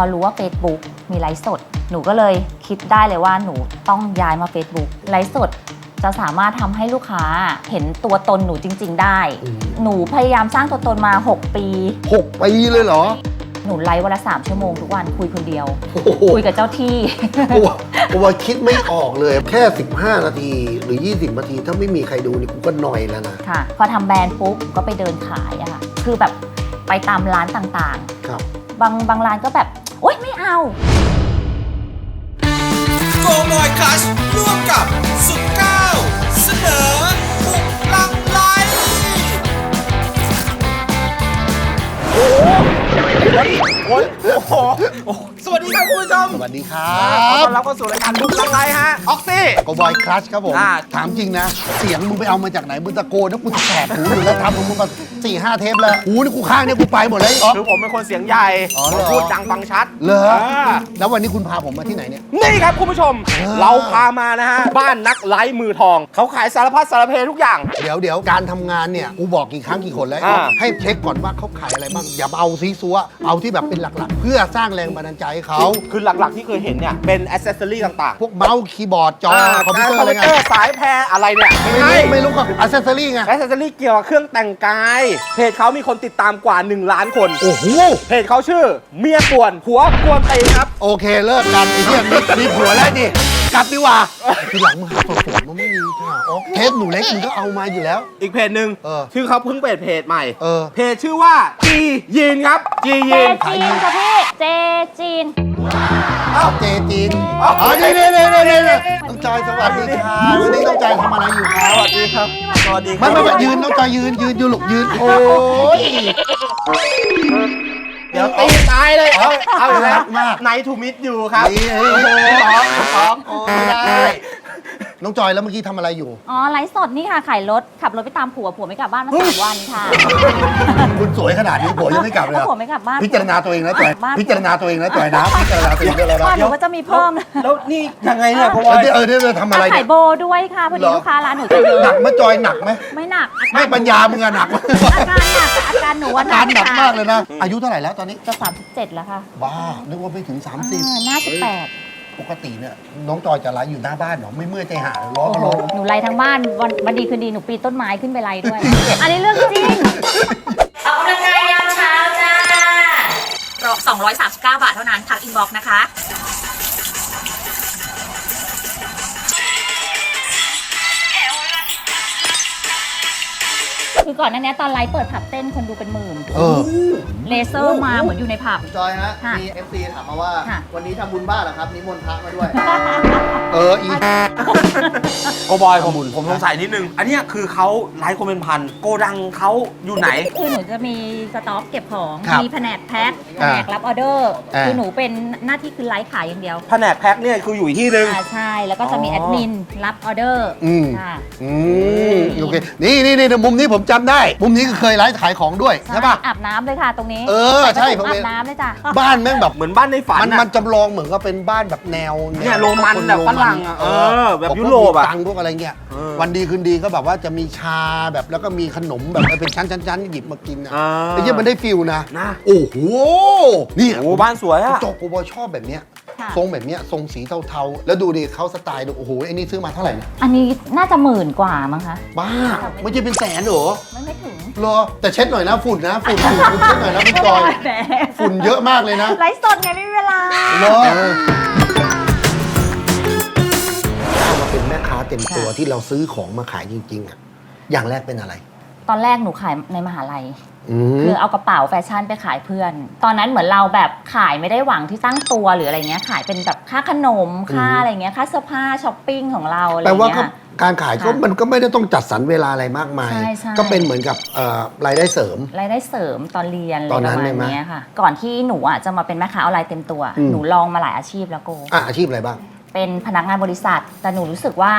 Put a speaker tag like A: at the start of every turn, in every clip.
A: อรู้ว่า Facebook มีไลฟ์สด หนูก็เลยคิดได้เลยว่าหนูต้องย้ายมา Facebook ไลฟ์สดจะสามารถทำให้ลูกค้าเห็นตัวตนหนูจริง ๆ ได้
B: อืม
A: หนูพยายามสร้างตัวตนมา 6 ปี
B: หกปีเลยเหรอ
A: หนูไลฟ์วันละ3ชั่วโมงทุกวันคุยคนเดียว
B: โอ้โห
A: คุยกับเจ้าที่
B: กูว่ากูว่าคิดไม่ออกเลย แค่ 15 นาทีหรือ 20 นาที ถ้าไม่มีใครดูนี่กูก็หน่อยแล้วนะ
A: ค่ะ พอทำแบรนด์ปุ๊บก็ไปเดินขายอะค่ะ คือแบบไปตามร้านต่าง
B: ครับ
A: ๆ บางบางร้านก็แบบ โอ๊ยไม่เอา
C: โกบอยคลัชร่วมกับสุดเก้าเสนอบุกลังไล
D: โอ้โห ม
B: สวัสดีครั
D: ขอบต้อนรับเข้าสู่รายการบุกลังไลฮะ ออกซี่
B: โกบอยคลัชครับผม
D: อ่า
B: ถามจริงนะ เสียงมึงไปเอามาจากไหน มึงตะโกนนะกูแสบหูอยู่แล้วทำของมึงมาสี่ห้าเทปแล้วหูนี่กูข้างเนี่ยกูไปหมดเลยอ๋อ
D: คือผมเป็นคนเสียงใหญ่
B: อ๋อเหรอ
D: พูดดังฟังชัด
B: เหรอ
D: อ่า
B: แล้ววันนี้คุณพาผมมาที่ไหนเนี่ย
D: นี่ครับคุณผู้ชม
B: อ่า
D: เราพามานะฮะ บ้านนักไลฟ์มือทอง เขาขายสารพัดสารเพทุกอย่าง
B: เดี๋ยวเดี๋ยวการทำงานเนี่ยกูบอกกี่ครั้งกี่คนแล้ว
D: อ่า
B: ให้เช็คก่อนว่าเขาขายอะไรบ้างอย่าเอาซีซัวเอาที่แบบเป็นหลักๆ เพื่อสร้างแรงบันดาลใจให้เขา
D: คือหลักๆที่เคยเห็นเนี่ยเป็นอ c เซสซอรี่ต่าง
B: พวกเมาส์คีย์บอร์ดจอ
D: ๆ
B: คอมพิวเตอร์อะไร
D: ค
B: ไง
D: มพิวเตอร์สายแพรอะไรเนี่ย
B: ไม่รู้ไม่รู้ก็อัเซสซอรี่ไง
D: อ c เซสซอรี่เกี่ยวกับเครื่องแต่งกาย เพจเขามีคนติดตามกว่า 1 ล้านคน
B: โอ้โห
D: เพจเขาชื่อเมียป่วนผัวกวนตีครับ
B: โอเคเลิกกันไอ้เนี่ยมีมีผัวแล้วดิกลับดีกว่าทีหลังมึงหาสดๆมันไม่มีค่ะอ๋อเทปหนูเล็กมึงก็เอามาอยู่แล้ว
D: อีกเพจหนึ่ง
B: เออ
D: ชื่อเขาเพิ่งเปิดเพจใหม่
B: เออ
D: เพจชื่อว่าจียีนครับจี
A: เจ
D: ยีน
A: จีนค่ะพี่เจจีน
B: เอาเจจีนอ๋อนี่นี่นี่นี่นี่น้องจอยสวัสดีค่ะวันนี้น้องจอยทำอะไรอยู่ครับ
D: สวัสดีครับสวัสดีครั
B: ไม่ไม่ไม่ยืนน้องจอยยืนยืนยืนหลกยืนโอ้ย
D: เดี๋ยวตีตายเลยเอาเอาอีกแล้ว
B: มาก
D: ไนทูมิดอยู่ครับ
B: นี่เฮ้ย
D: โอ้โหสองสอง
B: โอ้ยไม่ได้ น้องจอยแล้วเมื่อกี้ทำอะไรอยู่
A: อ๋อ ไลฟ์สดนี่ค่ะ ขายรถ ขับรถไปตามผัว ผัวไม่กลับบ้านมาสามวันค่ะ
B: คุณสวยขนาดนี้ผัวยังไม่กลับเลย
A: แล้ว
B: เหรอ
A: ผัวไม่กลับบ้าน
B: พิจารณาตัวเองนะจอย
A: บ้าน
B: พิจารณาตัวเองนะจอยนะพิจารณาตัวเองด้วยแล้ว
A: ก่อน
B: นะ
A: หนูก็จะมีเพิ่มนะ
D: แล้วนี่ยังไงเนี่ยพอ
B: เออเดี๋ยวเออเดี๋ยวทำอะไร
A: ขา
B: เนี่ย
A: ยโบด้วยค่ะ พอดี
B: เหรอ
A: ลูกค้าร้านหนูจะเยอะ
B: หนักไหมจอยหนักไหม
A: ไม่หนัก
B: ไม่ปัญญามึงอะหนักไหม
A: อาการหนักอาการหนูว่า
B: อาการหนักมากเลยนะ อายุเท่าไหร่แล้วตอนนี้
A: จะสามสิบเจ็ดแล้วค่ะ
B: บ้านึกว่าไม่ถึง
A: อ่า
B: 30
A: หน้าสิบแปด
B: ปกติเนี่ยน้องจอยจะไลฟ์อยู่หน้าบ้านเหรอไม่เมื่อยใจหายล้อ
A: โอ้
B: ก็
A: โห
B: ล้อ
A: หนูไล่ทั้งบ้านวันวันดีคืนดีหนูปีนต้นไม้ขึ้นไปไล่ด้วย อันนี้เรื่องจริง ออกกำลังกายยามเช้าจ้า239 บาทเท่านั้นทักอินบ็อกซ์นะคะ คือก่อนหนั้นเนี้ยตอนไลฟ์เปิดผับเต้นคนดูเป็นหมื่น
B: เออ
A: เลเซอร์มาเหมือนอยู่ในผับ
E: จอยฮะ
A: ค่ะ
E: มี FC ถามมาว่า
A: ค่ะ
E: วันนี้ทำบุญบ้านเหรอครับนิมนต์พระมาด้วย
B: เอออี
D: โกบอยผมผมสงสัยนิดนึง อันเนี้ยคือเขาไลฟ์คนเป็นพัน โกดังเขาอยู่ไหน
A: คือหนูจะมีสต็อกเก็บของ
B: ครับ
A: มีแผนกแพ็คแผ
B: อ่าน
A: กรับออเดอร์
B: อ่า
A: คือหนูเป็นหน้าที่คือไลฟ์ขายอย่างเดียว
D: แผนกแพ็คเนี่ยคืออยู่อีกที่หนึ่ง
A: อ่าใช่ แล้วก็จะมี
D: อ๋อ
A: แอดมินรับออเดอร์
B: อืม
A: ค่ะ
B: อืมโอเค นี่นี่นี่มุมนี้ผมจำได้ มุมนี้ก็เคยไลฟ์ขายของด้วยใช่ป่ะ
A: อาบน้ำเลยค่ะ ตรงนี้
B: เออใช่
A: ผม
B: ผม
A: อา
B: เห็น
A: บน้ำเลยจ้ะ
B: บ้านแม่งแบบ
D: เหมือนบ้านในฝัน
B: มัน
D: อะ
B: มันจำลองเหมือนกับเป็นบ้านแบบแนวแว
D: เนี่ยโรมัน
B: ค
D: แบบ
B: โฝ
D: รั่งอะเออแบบ
B: พวก
D: ยุโรปอะ
B: มีตังค์พวกอะไรเงี้ย
D: เออ
B: วันดีคืนดีก็แบบว่าจะมีชาแบบแล้วก็มีขนมแบบเป็นชั้นชั้นชั้นหยิบมากินอะ
D: อ่า
B: ไอ้เหี้ยมันได้ฟิลนะ
D: นะ
B: โอ้โหนี่
D: โอ้บ้านสวยอะ
B: โจกกูบอยชอบแบบเนี้ย
A: ค่ะ
B: ทรงแบบเนี้ยทรงสีเทาๆ แล้วดูดิเขาสไตล์ดูโอ้โหไอ้นี่ซื้อมาเท่าไหร่เนี่ย
A: อันนี้น่าจะหมื่นกว่ามั้งคะ
B: บ้าไม่ใช่เป็นแสนเหรอ
A: ไม่ไม่ถึง
B: เหรอแต่เช็ดหน่อยนะฝุ่นนะฝุ่นฝุ่นคุณเช็ดหน่อยนะคุณจอย
A: แหม
B: ฝุ่นเยอะมากเลยนะ
A: ไลฟ์สดไงไม่มีเวลา
B: เหรอถ้ามาเป็นแม่ค้าเต็มตัวที่เราซื้อของมาขายจริงๆอะอย่างแรกเป็นอะไร
A: ตอนแรกหนูขายในมหาลัย
B: อืม
A: คือเอากระเป๋าแฟชั่นไปขายเพื่อน ตอนนั้นเหมือนเราแบบขายไม่ได้หวังที่ตั้งตัวหรืออะไรเงี้ย ขายเป็นแบบค่าขนม ค่า
B: อืม
A: อะไรเงี้ย ค่าเสื้อผ้าช้อปปิ้งของเราอะไร
B: แปลว่าก็
A: เงี้ย
B: การขายก็
A: ค่ะ
B: มันก็ไม่ได้ต้องจัดสรรเวลาอะไรมากมาย
A: ใช่ใช่
B: ก็เป็นเหมือนกับเอ่อรายได้เสริม
A: รายได้เสริมตอนเรียนอะไร
B: ตอน
A: ป
B: นั้น
A: ระมา
B: เล
A: ณ
B: ยไหม
A: เนี้ยค่ะ ก่อนที่หนูอะจะมาเป็นแม่ค้าออนไลน์เต็มตัว
B: อืม
A: หนูลองมาหลายอาชีพแล้วโก
B: อะอาชีพอะไรบ้าง
A: เป็นพนักงานบริษัท แต่หนูรู้สึกว่า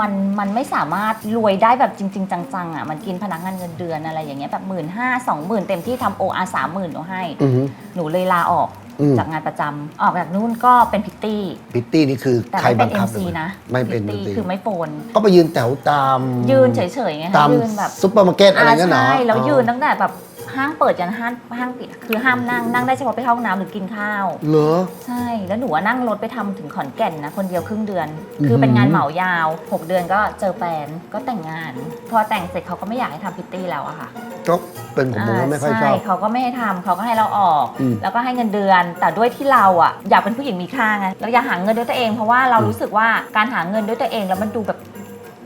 A: มันมันไม่สามารถรวยได้แบบจริง ๆ จังๆอะมันกินพนักงานเงินเดือนอะไรอย่างเงี้ยแบบหมื่นห้าสองหมื่นเต็มที่ทำโออาสามหมื่นหนูให้
B: อือหือ
A: หนูเลยลาออก
B: อืม
A: จากงานประจำออกจากนู่นก็เป็นพิตตี้
B: พิตตี้นี่คือ
A: แต่
B: ใคร
A: ไม่
B: บั
A: เป็
B: ง
A: น
B: คับ
A: MC นะ
B: ไม่เป็น
A: พิต
B: ดน
A: ตี้
B: ตรี
A: คือไม่โฟน
B: ก็ไปยืนแถวตาม
A: ยืนเฉยๆไง
B: ตา
A: คะ
B: ม
A: ยืนแบบ
B: ซุปเปอร์มาร์เก็ตอะไรเงี้ยเหรอ
A: ใช่แล้ว
B: อ๋อ
A: ยืนตั้งแต่แบบ ห้างเปิดยันห้างห้างปิดคือห้ามนั่งนั่งได้เฉพาะไปเข้าห้องน้ำหรือกินข้าว
B: เหรอ
A: ใช่แล้วหนูอะนั่งรถไปทำถึงขอนแก่นนะ คนเดียวครึ่งเดือน
B: อื้อหือ
A: คือเป็นงานเหมายาว 6 เดือนก็เจอแฟนก็แต่งงาน พอแต่งเสร็จเขาก็ไม่อยากให้ทำพิตตี้แล้วอะค่ะ
B: ก็เป็นผมผมก็ไม่ค่อยช
A: ใช่
B: อบ
A: เขาก็ไม่ให้ทำเขาก็ให้เราออก
B: อืม
A: แล้วก็ให้เงินเดือน แต่ด้วยที่เราอะอยากเป็นผู้หญิงมีค่าไงเราอยากหาเงินด้วยตัวเองเพราะว่าเรา
B: อืม
A: รู้สึกว่าการหาเงินด้วยตัวเองแล้วมันดูแบบ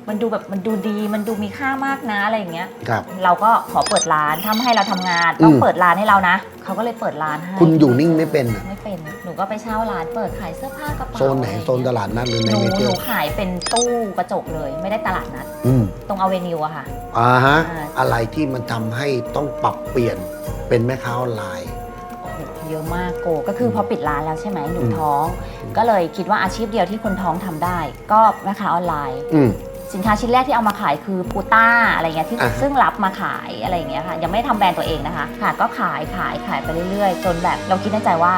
A: มันดูแบบมันดูดีมันดูมีค่ามากนะอะไรอย่างเงี้ย
B: ครับ
A: เราก็ขอเปิดร้านทำให้เราทำงาน ต้อง
B: อืม
A: เปิดร้านให้เรานะ เขาก็เลยเปิดร้านให้
B: คุณอยู่นิ่งไม่เป็นอะ
A: ไม่เป็น หนูก็ไปเช่าร้านเปิดขายเสื้อผ้ากระเป๋า
B: โซนไหน
A: อะรอย่าง
B: โซนต
A: เงี้ย
B: ลาดนัดหรือใน
A: หนู
B: เมเจ
A: ห
B: อ
A: นู
B: ร์
A: ขายเป็นตู้กระจกเลย ไม่ได้ตลาดนัด
B: อืม
A: ตรงอเวนิวอะค่ะ
B: อ่าฮะ
A: อ่า
B: อะไรที่มันทำให้ต้องปรับเปลี่ยนเป็นแม่ค้าออนไลน์
A: โอ้โหเยอะมากโกก็คือพอปิดร้านแล้วใช่ไหมหนู
B: อืม
A: ท้อง ก็เลยคิดว่าอาชีพเดียวที่คนท้องทำได้ ก็แม่ค้าออนไลน์
B: อืม
A: สินค้าชิ้นแรกที่เอามาขายคือปูต้าอะไรเงี้ยที่
B: อ่าฮะ
A: ซึ่งรับมาขายอะไรอย่างเงี้ยค่ะ ยังไม่ได้ทำแบรนด์ตัวเองนะคะ ค่ะก็ขายขายขายไปเรื่อยๆ จนแบบเราคิดในใจว่า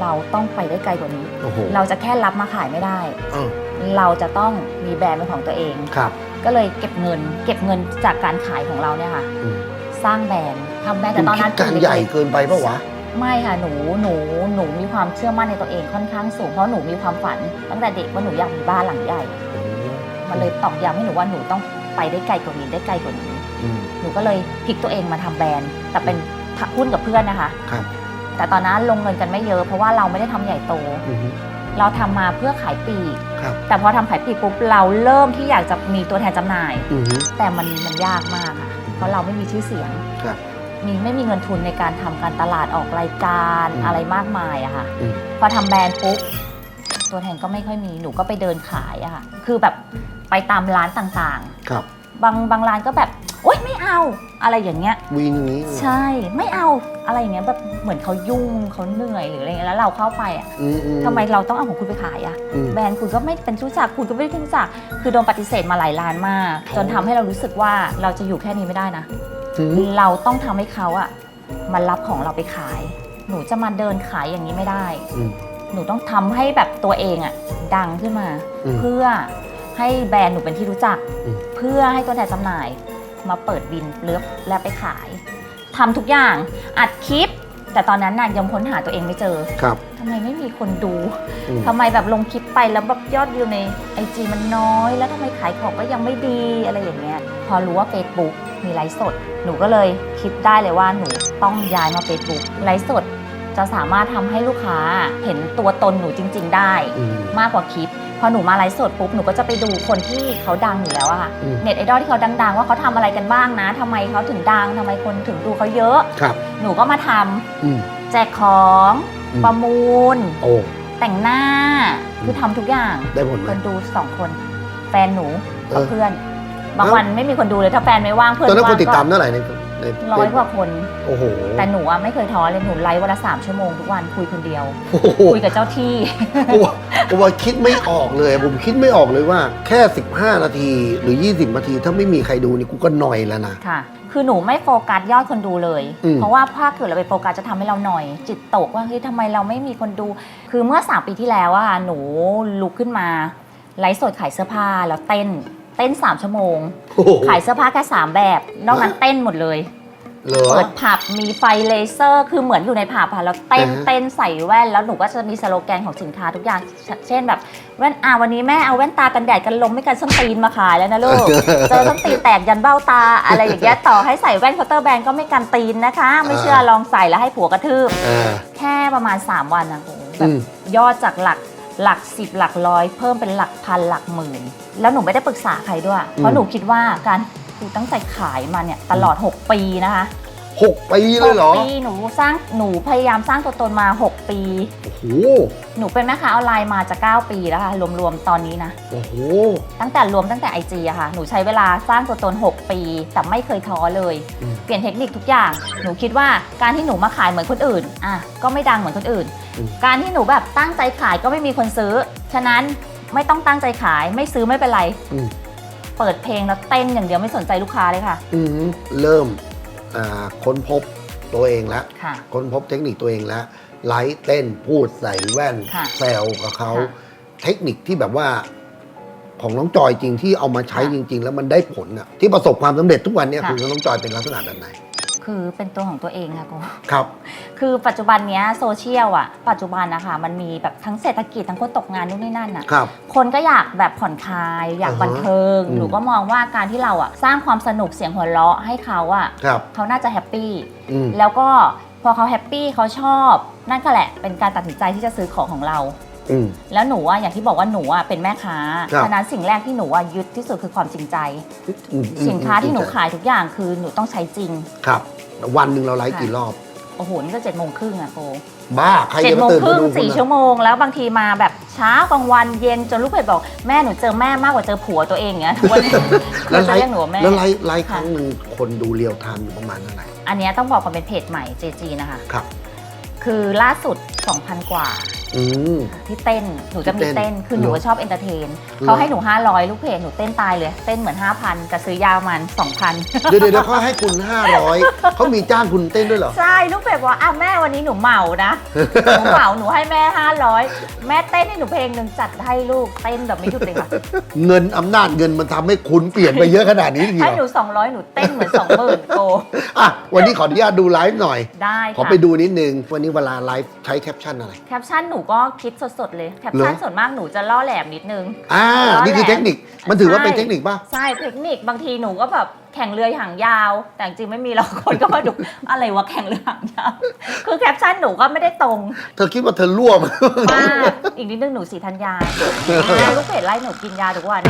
A: เราต้องไปได้ไกลกว่านี้
B: โอ้โห
A: เราจะแค่รับมาขายไม่ได้
B: เออ
A: เราจะต้องมีแบรนด์เป็นของตัวเอง
B: ครับ
A: ก็เลยเก็บเงิน เก็บเงินจากการขายของเราเนี่ยค่ะ
B: อืม
A: สร้างแบรนด์ทำแบรนด์แต่
B: คุณ
A: ตอน
B: คิ
A: นั้
B: ด
A: น
B: การ
A: ตัวเล็กๆ
B: ใหญ่เกินไปปะวะ
A: ไม่ค่ะหนูหนูหนูมีความเชื่อมั่นในตัวเองค่อนข้างสูงเพราะหนูมีความฝันตั้งแต่เด็กว่าหนูอยากมีบ้านหลังใหญ่ มันเลยตอกย้ำให้หนูว่าหนูต้องไปได้ไกลกว่านี้ได้ไกลกว่านี้
B: อืม
A: หนูก็เลยพลิกตัวเองมาทำแบรนด์ แต่เป็นหุ้นกับเพื่อนนะคะ
B: ครับ
A: แต่ตอนนั้นลงเงินกันไม่เยอะเพราะว่าเราไม่ได้ทำใหญ่โต
B: อืม
A: เราทำมาเพื่อขายปลีก
B: ครับ
A: แต่พอทำขายปลีกปุ๊บเราเริ่มที่อยากจะมีตัวแทนจำหน่าย
B: อืม
A: แต่มันมันยากมากค่ะ เพราะเราไม่มีชื่อเสียง
B: ครับ
A: มีไม่มีเงินทุนในการทำการตลาดออกรายการ
B: อืม
A: อะไรมากมายอะค่ะ
B: อืม
A: พอทำแบรนด์ปุ๊บตัวแทนก็ไม่ค่อยมี หนูก็ไปเดินขายอะค่ะ คือแบบ ไปตามร้านต่าง
B: ครับ
A: ๆ บางบางร้านก็แบบโอ๊ยไม่เอาอะไรอย่างเงี้ย
B: วีนอย่างนี้
A: ใช่ไม่เอาอะไรอย่างเงี้ยแบบเหมือนเขายุ่งเขาเหนื่อยหรืออะไรเงี้ยแล้วเราเข้าไปอะ
B: อือื
A: ทำไมเราต้องเอาของคุณไปขายอะ
B: อืม
A: แบรนด์คุณก็ไม่เป็นที่รู้จักคุณก็ไม่ได้ที่รู้จักคือโดนปฏิเสธมาหลายร้านมาก
B: โถ่
A: จนทำให้เรารู้สึกว่าเราจะอยู่แค่นี้ไม่ได้นะ
B: ถึง
A: เราต้องทำให้เขาอะมารับของเราไปขาย หนูจะมาเดินขายอย่างนี้ไม่ได้
B: อืม
A: หนูต้องทำให้แบบตัวเองอะดังขึ้นมา
B: อืม
A: เพื่อ ให้แบรนด์หนูเป็นที่รู้จัก
B: อืม
A: เพื่อให้ตัวแทนจำหน่ายมาเปิดบินเลือกและไปขายทำทุกอย่างอัดคลิป แต่ตอนนั้นน่ะยังค้นหาตัวเองไม่เจอ
B: ครับ
A: ทำไมไม่มีคนดู
B: อืม
A: ทำไมแบบลงคลิปไปแล้วแบบยอดวิวในไอจีมันน้อย แล้วทำไมขายของก็ยังไม่ดีอะไรอย่างเงี้ยพอรู้ว่า Facebook มีไลฟ์สด หนูก็เลยคิดได้เลยว่าหนูต้องย้ายมา Facebook ไลฟ์สดจะสามารถทำให้ลูกค้าเห็นตัวตนหนูจริง ๆ ได้
B: อืม
A: มากกว่าคลิปพ อหนูมาไลฟ์สดปุ๊บหนูก็จะไปดูคนที่เขาดังอยู่แล้วอะค่ะ
B: อืม
A: เน็ตไอดอลที่เขาดังๆ ว่าเขาทำอะไรกันบ้างนะทำไมเขาถึงดังทำไมคนถึงดูเขาเยอะ
B: ครับ
A: หนูก็มาทำ
B: อืม
A: แจกของ
B: อืม
A: ประมูล
B: โอ้
A: แต่งหน้าคือทำทุกอย่าง
B: ได้ผลไหม
A: คนดูสองคน แฟนหนูกับ
B: เออ
A: เพื่อน บาง
B: เอ้า
A: วันไม่มีคนดูเลยถ้าแฟนไม่ว่างเพื่อน
B: ตอนนั้น
A: ว่าง
B: คนติดตามเท่าไหร่ใน ใน
A: ร้อยกว่าคน
B: โอ้โห
A: แต่หนูอะไม่เคยท้อเลยหนูไลฟ์วันละสามชั่วโมงทุกวันคุยคนเดียว
B: โอ้โห
A: คุยกับเจ้าที่
B: ผมว่าผมว่าคิดไม่ออกเลย ผมคิดไม่ออกเลยว่า แค่ 15 นาทีหรือ 20 นาที ถ้าไม่มีใครดูนี่กูก็หน่อยแล้วนะ
A: ค่ะ คือหนูไม่โฟกัสยอดคนดูเลย
B: อืม
A: เพราะว่าถ้าเกิดเราไปโฟกัสจะทำให้เราหน่อย จิตตกว่าเฮ้ยทำไมเราไม่มีคนดู คือเมื่อ 3 ปีที่แล้วอะหนูลุกขึ้นมาไลฟ์สดขายเสื้อผ้าแล้วเต้น เต้น 3 ชั่วโมง
B: โอ้โห
A: ขายเสื้อผ้าแค่ 3 แบบ นอกนั้นเต้นหมดเลย
B: เหรอ
A: เปิดผับมีไฟเลเซอร์ คือเหมือนอยู่ในผับค่ะแล้วเต้น
B: อ่าฮะ
A: เต้นใส่แว่น แล้วหนูก็จะมีสโลแกนของสินค้าทุกอย่างเช่นแบบแว่นอาวันนี้แม่เอาแว่นตากันแดดกันลมไม่กันส้นตีนมาขายแล้วนะลูก เจอส้นตีนแตกยันเบ้าตาอะไรอย่างเงี้ยต่อให้ใส่แว่นเคาน์เตอร์แบนก็ไม่กันตีนนะคะ ไม่เชื่อลองใส่แล้วให้ผัวกระทืบ
B: อ่า
A: แค่ประมาณ 3 วันนะโหแบ
B: อื
A: บ
B: ม
A: ยอดจากหลัก หลักสิบหลักร้อยเพิ่มเป็นหลักพันหลักหมื่น แล้วหนูไม่ได้ปรึกษาใครด้วย เพราะหนูคิดว่าการคือตั้งใจขายมาเนี่ยตลอด 6 ปีนะคะ
B: หกปีเลยเหรอ
A: หกปีหนูสร้างหนูพยายามสร้างตัวตนมา 6 ปี
B: โอ้โห
A: หนูเป็นแม่ค้าออนไลน์มาจะ 9 ปีแล้วค่ะ รวมๆ ตอนนี้นะ
B: โอ้โห
A: ตั้งแต่รวมตั้งแต่ IG อะค่ะ หนูใช้เวลาสร้างตัวตน 6 ปี แต่ไม่เคยท้อเลย
B: อืม
A: เปลี่ยนเทคนิคทุกอย่าง หนูคิดว่าการที่หนูมาขายเหมือนคนอื่น อะ ก็ไม่ดังเหมือนคนอื่น
B: อืม
A: การที่หนูแบบตั้งใจขายก็ไม่มีคนซื้อ ฉะนั้นไม่ต้องตั้งใจขาย ไม่ซื้อไม่เป็นไร
B: อืม
A: เปิดเพลงแล้วเต้นอย่างเดียวไม่สนใจลูกค้าเลยค่ะ
B: อืมเริ่มอ่า ค้นพบตัวเองแล้ว
A: ค่ะ
B: ค้นพบเทคนิคตัวเองแล้วไลฟ์เต้นพูดใส่แว่น
A: ค่ะ
B: แซวกับเขา
A: ค่ะ
B: เทคนิคที่แบบว่า ของน้องจอยจริงที่เอามาใช้
A: ค่ะ
B: จริง ๆ แล้วมันได้ผลอะที่ประสบความสำเร็จทุกวันเนี่ย
A: ค่ะ
B: คือน้องจอยเป็นลักษณะแบบไหน
A: คือเป็นตัวของตัวเองค่ะโก
B: ครับ
A: คือปัจจุบันเนี้ยโซเชียลอะปัจจุบันนะคะมันมีแบบทั้งเศรษฐกิจทั้งคนตกงานนู่นนี่นั่นอะ
B: ครับ
A: คนก็อยากแบบผ่อนคลาย อยาก
B: อ่าฮะ
A: บันเทิง
B: อืม
A: หนูก็มองว่าการที่เราอะสร้างความสนุกเสียงหัวเราะให้เขาอะ
B: ครับ
A: เขาน่าจะแฮปปี้
B: อืม
A: แล้วก็พอเขาแฮปปี้เขาชอบ นั่นก็แหละเป็นการตัดสินใจที่จะซื้อของของเรา
B: อืม
A: แล้วหนูอะอย่างที่บอกว่าหนูอะเป็นแม่ค้า
B: ครับ
A: ฉะนั้นสิ่งแรกที่หนูอะยึดที่สุดคือความจริงใจ
B: อืม
A: สินค้าที่หนูขายทุกอย่างคือหนูต้องใช้จริง
B: ครับ วันหนึ่งเราไลฟ์กี่รอบ
A: โอ้โห นี่ก็เจ็ดโมงครึ่งอะโก
B: บ้า ใคร
A: เจ็ด
B: จะ
A: โม
B: มางตื่น
A: ครึ่
B: มางดู
A: สี่
B: คุณ
A: ชั่
B: อะ
A: วโมงแล้วบางทีมาแบบเช้ากลางวันเย็นจนลูกเพจบอกแม่หนูเจอแม่มากกว่าเจอผัวตัวเองอย่างเงี้ยทุกวันนี้
B: แล้ว
A: เขา
B: ไล
A: จะเรีย
B: ฟ์
A: กหนูว่าแม่
B: แล้วไลฟ์ไลฟ์
A: ค่ะ
B: ครั้งหนึ่งคนดูเรียวไทม์อยู่ประมาณเท่าไหร่
A: อันเนี้ยต้องบอกก่อนเป็นเพจใหม่ JG นะคะ
B: ครับ
A: คือล่าสุด 2,000 กว่า
B: อืม
A: ที่เต้น หนูจะมี
B: ที่เต้
A: เต้
B: น
A: นคือหนู
B: เหรอ
A: ก็ชอบเอนเตอร์เทน
B: เหรอ
A: เขาให้หนู 500 ลูกเพจหนูเต้นตายเลย เต้นเหมือน 5,000จะซื้อยาวมัน 2,000
B: เดี๋ยวเดี๋ยวเดี๋ยวเขาให้คุณ 500 เขามีจ้างคุณเต้นด้วยเหรอ
A: ใช่ ลูกเพจบอกว่าอะแม่วันนี้หนูเหมานะ หนูเหมา หนูให้แม่ 500 แม่เต้นให้หนูเพลงหนึ่งจัดให้ลูกเต้นแบบไม่หยุดเลยค่ะ
B: เงินอำนาจเงินมันทำให้คุณเปลี่ยนไปเยอะขนาดนี้ทีเดี
A: ให้
B: ยว
A: หนู 200 หนูเต้นเหมือน20,000โก
B: อะวันนี้ขออนุญาตดูไลฟ์หน่อย
A: ได้
B: ขอ
A: ค่ะ
B: ไปดูนิดนึง วันนี้เวลาไลฟ์ใช้แคปชั่นอะไร
A: แคปชั่นหนูก็คิดสดๆเลยแคปชั่น
B: เหรอ
A: ส่วนมากหนูจะล่อแหลมนิดนึง
B: อ่า
A: อ๋อ
B: นี่คือ
A: แหละ
B: เทคนิค มันถือว่าเป็น
A: ใช่
B: เทคนิคป่ะ
A: ใช่เทคนิคบางทีหนูก็แบบแข่งเรือหางยาว แต่จริงๆไม่มีหรอกคนก็มาดู อะไรวะแข่งเรือหางยาว คือแคปชั่นหนูก็ไม่ได้ตรง
B: เธอคิดว่าเธอรั่วมั้ย
A: มากอีกนิดนึงหนูสีธัญญาลูกเพจไล่หนูกินยาทุกวัน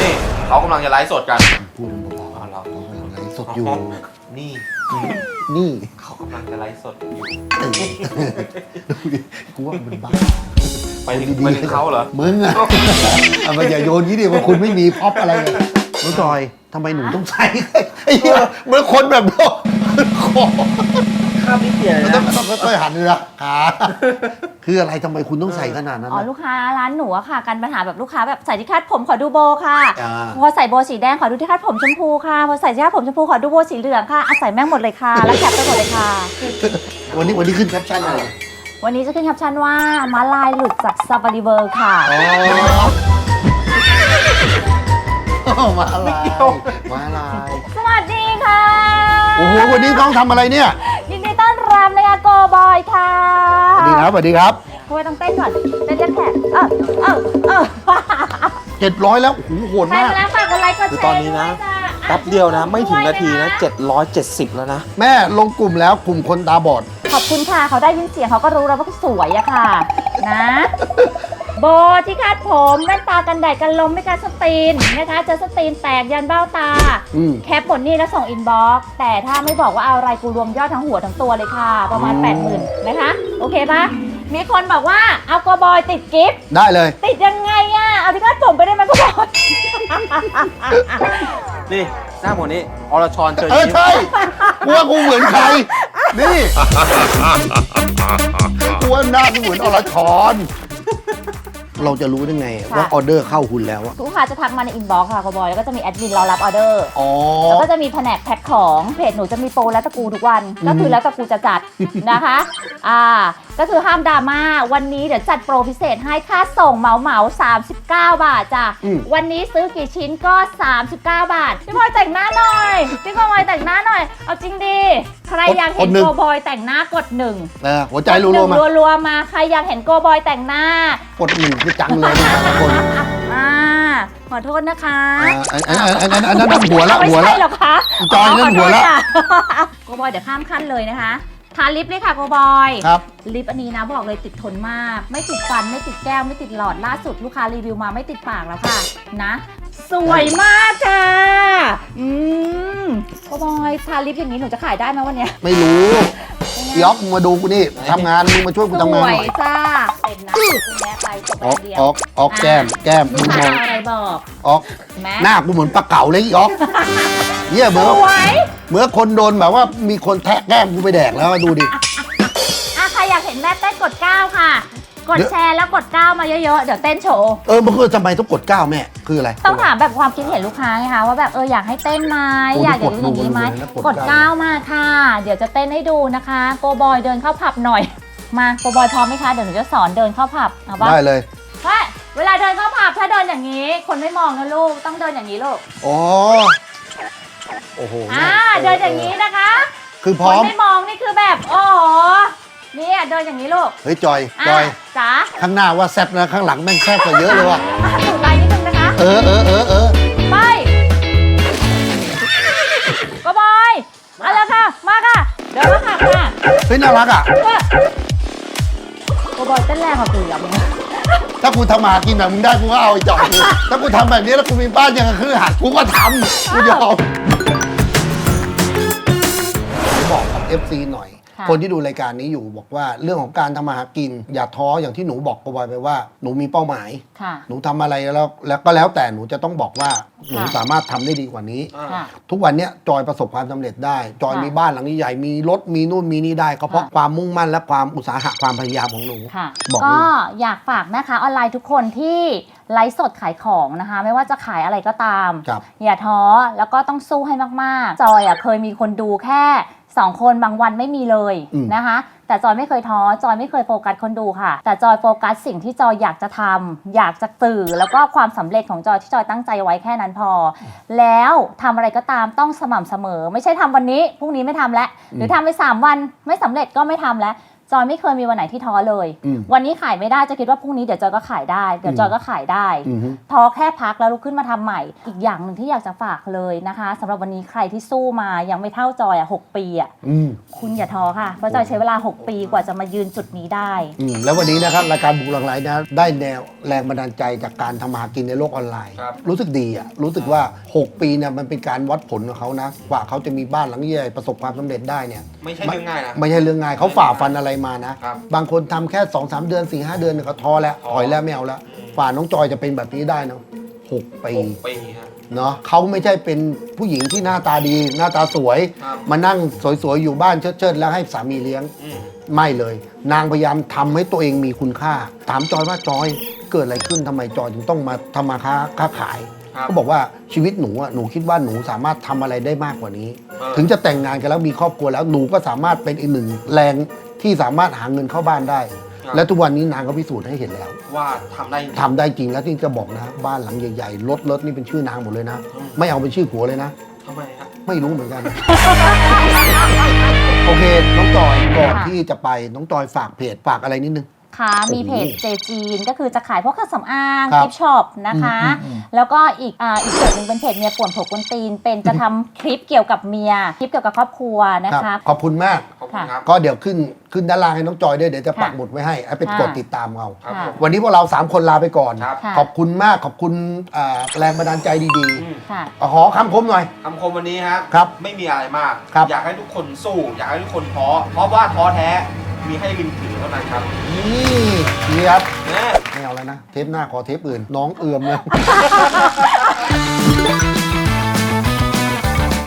D: นี่เขากำลังจะไลฟ์สดกัน
B: พูดเบา
D: อ๋อเหรอ
B: ๆไลฟ์สดอยู่
D: นี่
B: นี่
D: เขากำลังจะไลฟ์สดอยู่
B: กูว่ามันบ้า
D: ไปถึงไปถึงเขาเหรอ
B: มึงอะเอามาอย่าโยนงี้ดิว่าคุณไม่มีพ็อปอะไรเลยน้องจอยทำไมหนูต้องใส่ไอ้เหี้ยเหมือนคนแบบโลกคอ
D: ข้ามนิดเดียว
B: มัน
D: นะ
B: ต้องต้องค่อยๆหันเลยนะขา คืออะไรทำไมคุณต้องใส่ขนาดนั้น
A: อ๋อ
B: นะ
A: ลูกค้าร้านหนูอะค่ะการปัญหาแบบลูกค้าแบบใส่ที่คาดผมขอดูโบค่ะ
B: อ่า
A: พอใส่โบสีแดงขอดูที่คาดผมชมพูค่ะพอใส่ที่คาดผมชมพูขอดูโบสีเหลืองค่ะอะใส่แม่งหมดเลยค่ะ แล้วแคปไปหมดเลยค่ะ
B: วันนี้วันนี้ขึ้นแคปชั่นอะไร
A: วันนี้จะขึ้นแคปชั่นว่าม้าลายหลุดจากซาฟารีเวิร์ค่ะ
B: อ๋อมาลายมาลาย
A: สวัสดีค่ะ
B: โอ้โหวันนี้น้องทำอะไรเนี่ย
A: ค
B: รับสวัสดีครับ
A: คุยต้องเต้นก่อนเต้นเต้นแขกเออเออเออ
B: เจ็ดร้อยแล้วโอ้โหโหด
A: ใคร
B: มาก
A: มาแล้วฝากกดไลค์กดแชร์
D: คือตอนนี้นะ
A: ด้วยจ้ะ
D: แป๊บเดียวนะ ไม่ถึงนาทีนะ
A: ด้วย
D: 770 แล้วนะ
B: แม่ลงกลุ่มแล้วกลุ่มคนตาบอด
A: ขอบคุณค่ะเขาได้ยินเสียงเขาก็รู้แล้วว่าเขาสวยอะค่ะ นะ โบที่คาดผมแว่นตากันแดดกันลมไม่กันส ตรีนนะคะเจอสตรีนแตกยันเบ้าตา
B: อืม
A: แคปผลนี่แล้วส่งอินบ็อกซ์แต่ถ้าไม่บอกว่าเอาอะไรกูรวมยอดทั้งหัวทั้งตัวเลยค่ะ ประมาณ
B: อืม
A: 80,000นะคะ โอเคปะมีคนบอกว่าเอาโกบอยติดกิฟต์
B: ได้เลย
A: ติดยังไงอะเอาที่คาดผมไปได้ไหมโกบอย
D: นี่ หน้าหมดนี้อรชรเชิญ
B: เออ
D: ยิ้ม
B: ใช่กูว่ากูเหมือนใคร นี่กูว่าหน้ากูเหมือนอรชร เราจะรู้ได้ไงว่าออเดอร์เข้าคุณแล้วอะ
A: ลูกค้าจะทักมาในอินบ็อกซ์ค่ะโกบอย แล้วก็จะมีแอดมินรอรับออเดอร์
B: อ๋อ
A: แล้วก็จะมีแผนกแพ็คของเพจหนูจะมีโปรแล้วตะกูทุกวัน ก็คือแล้วตะกูจะจัดนะคะ อ่า ก็คือห้ามดราม่าวันนี้เดี๋ยวจัดโปรพิเศษให้ค่าส่งเหมาเหมา39 บาทจ้ะ
B: อืม
A: วันนี้ซื้อกี่ชิ้นก็ 39 บาทพี่บอยแต่งหน้าหน่อยพี่บอยแต่งหน้าหน่อย เอาจริงดิใครอยากเห็นโกบอยแต่งหน้ากดหนึ่ง
B: เออหัวใจรัวๆมา
A: กดหนึ่งรัวๆมาใครอยากเห็นโกบอยแต่งหน้าก
B: ดหนึ่งคือจังเลยนะแต่ละคน
A: อ่าขอโทษนะคะ
B: อ่าอันอันอันอันอันนั้นหัวละ
A: ไม่
B: หัวละ
A: ใช่หรอคะ
B: จอยนั่นหัวละ
A: ขอโทษค่ะ โกบอยเดี๋ยวข้ามขั้นเลยนะคะ ทาลิปเลยค่ะโกบอย
B: ครับ
A: ลิปอันนี้นะบอกเลยติดทนมาก ไม่ติดฟันไม่ติดแก้วไม่ติดหลอดล่าสุดลูกค้ารีวิวมาไม่ติดปากแล้วค่ะนะ สวยมากค่ะอืมโกบอยทาลิปอย่างนี้หนูจะขายได้ไหมวันเนี้ย
B: ไม่รู้ ยอกมึงมาดูกูนี่ทำงานมึงมาช่วยกู
A: ส
B: ทำงาน
A: ว
B: ห
A: ย
B: น่อย
A: จ้าเป็นนะคุณแม่ไปจบ
B: ออก
A: เดียว
B: ออกออกแก้มแก้ม
A: ลู
B: มึ
A: ก
B: งม
A: ค้า
B: อง
A: เอาอะไรบอก
B: ออก
A: แม่
B: หน้ากูเหมือนปลาเก๋าเลยอีออกเยี่ยเหมือน
A: สวย
B: เหมื่อนคนโดนแบบว่ามีคนแทะแก้มกูไปแดกแล้วดูดิ
A: อะใครอยากเห็นแม่เต้นกด9ค่ะ กด
B: เดี๋ยว
A: แชร์แล้วกด9มาเยอะๆ เดี๋ยวเต้นโชว์
B: เออมันคือทำไมต้องกดก้าวแม่ คืออะไร
A: ต้องถามแบบความคิดเห็นลูกค้าไงคะว่าแบบเอออยากให้เต้นไหม
B: โอ้
A: อยากอย่างนี้อย่างนี้ไหม
B: กดดูเลยนะกด
A: กด9มาค่ะ เดี๋ยวจะเต้นให้ดูนะคะ โกบอยเดินเข้าผับหน่อย มาโกบอยพร้อมไหมคะเดี๋ยวหนูจะสอนเดินเข้าผับเอาปะ
B: ได้เลย
A: เฮ้ยเวลาเดินเข้าผับถ้าเดินอย่างนี้ คนไม่มองนะลูกต้องเดินอย่างนี้ลูก
B: อ๋อ โอ้โห
A: อ่าเดินอย่างนี้นะคะ
B: คือพ
A: ค
B: ร้อนม
A: ไม่มองนี่คือแบบโอ้โหเนี่ยเดินอย่างนี้ลูก
B: เฮ้ยจอย
A: อะ
B: จอย
A: จ๋า
B: ข้างหน้าว่าแซบนะข้างหลังแม่งแซบกว่าเยอะเลยว่ะ
A: อะถูกไลน์นิดนึงนะคะ
B: เออเออเออเออ
A: ไปก็บอยมาแล้วค่ะ มาค่ะ เดินมาค่ะค่ะ
B: เฮ้ยน่ารักอะ
A: ก็บอยเต้นแรงกว่ากูอีกอะมึง
B: ถ้ากูทำมาหากินแบบมึงได้กูก็เอาไอ้จอยกูถ้ากูทำแบบนี้แล้วกูมีบ้านยังคือหัดกูก็ทำกูยอมบอกกับ FC หน่อย
A: ค่ะ
B: คนที่ดูรายการนี้อยู่บอกว่าเรื่องของการทำมาหากิน อย่าท้ออย่างที่หนูบอกกับวอยไปว่าหนูมีเป้าหมาย
A: ค่ะ
B: หนูทำอะไรแล้วแล้วก็แล้วแต่หนูจะต้องบอกว่าหนู
A: ค่ะ
B: สามารถทำได้ดีกว่านี้
A: ค่ะ
B: ทุกวันเนี้ยจอยประสบความสำเร็จได้ จอย
A: ค่ะ
B: มีบ้านหลังใหญ่ๆมีรถมีนู่นมีนี่ได้ก็เพราะ
A: ค่ะ
B: ความมุ่งมั่นและความอุตสาหะความพยายามของหนู
A: ค่ะ
B: บอก
A: ก็
B: เลย
A: อยากฝากนะคะออนไลน์ทุกคนที่ไลฟ์สดขายของนะคะ ไม่ว่าจะขายอะไรก็ตาม
B: ครับ
A: อย่าท้อแล้วก็ต้องสู้ให้มากๆ จอยอะเคยมีคนดูแค่ 2คนบางวันไม่มีเลย
B: อืม
A: นะคะ แต่จอยไม่เคยท้อจอยไม่เคยโฟกัสคนดูค่ะ แต่จอยโฟกัสสิ่งที่จอยอยากจะทำอยากจะสื่อแล้วก็ความสำเร็จของจอยที่จอยตั้งใจไว้แค่นั้นพอ แล้วทำอะไรก็ตามต้องสม่ำเสมอ ไม่ใช่ทำวันนี้พรุ่งนี้ไม่ทำแล้วหรือทำไปสามวันไม่สำเร็จก็ไม่ทำแล้ว จอยไม่เคยมีวันไหนที่ท้อเลย
B: อืม
A: วันนี้ขายไม่ได้จะคิดว่าพรุ่งนี้เดี๋ยวจอยก็ขายได้เดี๋ยวจอยก็ขายได้
B: อือฮึ
A: ท้อแค่พักแล้วลุกขึ้นมาทำใหม่ อีกอย่างหนึ่งที่อยากจะฝากเลยนะคะสำหรับวันนี้ใครที่สู้มายังไม่เท่าจอยอะหกปีอะ
B: อืม
A: คุณอย่าท้อค่ะเพราะจอยใช้เวลา 6 ปีกว่าจะมายืนจุดนี้ได้
B: อืมแล้ววันนี้นะครับรายการบุกหลังไหลนะได้แนวแรงบันดาลใจจากการทำมาหากินในโลกออนไลน์
D: ครับ
B: รู้สึกดีอะรู้สึกว่า 6 ปีเนี่ยมันเป็นการวัดผลของเขานะกว่าเขาจะมีบ้านหลังใหญ่ประสบความสำเร็จได้เนี่ย
D: ไม่ใช่เรื่องง่ายนะ
B: ไม่ใช่เรื่องง่ายเขาฝ่าฟันอะไรมานะครับบางคนทำแค่2-3สามเดือน4ีหเดือนเนี่ยเขาท้อแล้ว
D: ท้อ
B: ถอยแล้วไม่เอาแล้วฝ่าน้องจอยจะเป็นแบบนี้ได้เนาะหกปี
D: หกปีฮะ
B: เนาะเขาไม่ใช่เป็นผู้หญิงที่หน้าตาดี หน้าตาสวย
D: ครับ
B: มานั่งสวยๆ อยู่บ้านเชิดๆ แล้วให้สามีเลี้ยง
D: อืม
B: ไม่เลย นางพยายามทำให้ตัวเองมีคุณค่า ถามจอยว่าจอยเกิดอะไรขึ้นทำไมจอยถึงต้องมาทำมาค้าค้าขาย
D: ครับ
B: ก็บอกว่าชีวิตหนูอะหนูคิดว่าหนูสามารถทำอะไรได้มากกว่านี้
D: เออ
B: ถึงจะแต่งงานกันแล้วมีครอบครัวแล้วหนูก็สามารถเป็นอีกหนึ่งแรง ที่สามารถหาเงินเข้าบ้านได้
D: ครับ
B: และทุกวันนี้นางก็พิสูจน์ให้เห็นแล้ว
D: ว่าทำได้จริง
B: ทำได้จริงแล้วที่จะบอกนะ บ้านหลังใหญ่ๆรถรถนี่เป็นชื่อนางหมดเลยนะ
D: อืม
B: ไม่เอาเป็นชื่อผัวเลยนะ
D: ทำไมฮะ
B: ไม่รู้เหมือนกัน โอเค น้องจอยก่อน
A: ค่ะ
B: ที่จะไปน้องจอยฝากเพจฝากอะไรนิดนึง
A: ค่ะมีเพจ
B: โอ้โห
A: เจจีนก็คือจะขายพวกเครื่องสำอาง
B: ครับ
A: กิฟช็อปนะคะ
B: อืมอืมอืม
A: แล้วก็อีกอ่าอีกเพจหนึ่งเป็นเพจเมียป่วนผัวกวนตีน เป็นจะทำคลิปเกี่ยวกับเมีย คลิปเกี่ยวกับครอบครัวนะ
B: ค
A: คะ
B: รับขอบคุณมาก
D: ขอบคุณครับ
B: ก็เดี๋ยวขึ้นขึ้นด้านล่างให้น้องจอยด้วยเดี๋ยวจะ
A: ค่ะ
B: ปักหมุดไว้ให้ให้เป็น
A: ค่ะ
B: กดติดตามเรา
D: ครับ
A: ค่ะ
D: ผม
B: วันนี้พวกเราสามคนลาไปก่อน
D: ครับ
A: ค่ะ
B: ขอบคุณมากขอบคุณอ่าแรงบันดาลใจดี
D: อืม
A: ค่ะ
B: ๆขอคำคมหน่อย
D: คำคมวันนี้ครับ
B: ครับ
D: ไม่มีอะไรมาก
B: ครับ
D: อยากให้ทุกคนสู้ อยากให้ทุกคนท้อเพราะว่าท้อแท้ มีให้ริมถือเท่านั้นครับ
B: นี่นี่ครับ
D: แม่
B: ไม่เอาแล้วนะ เทปหน้าขอเทปอื่น น้องเอื่อมเลย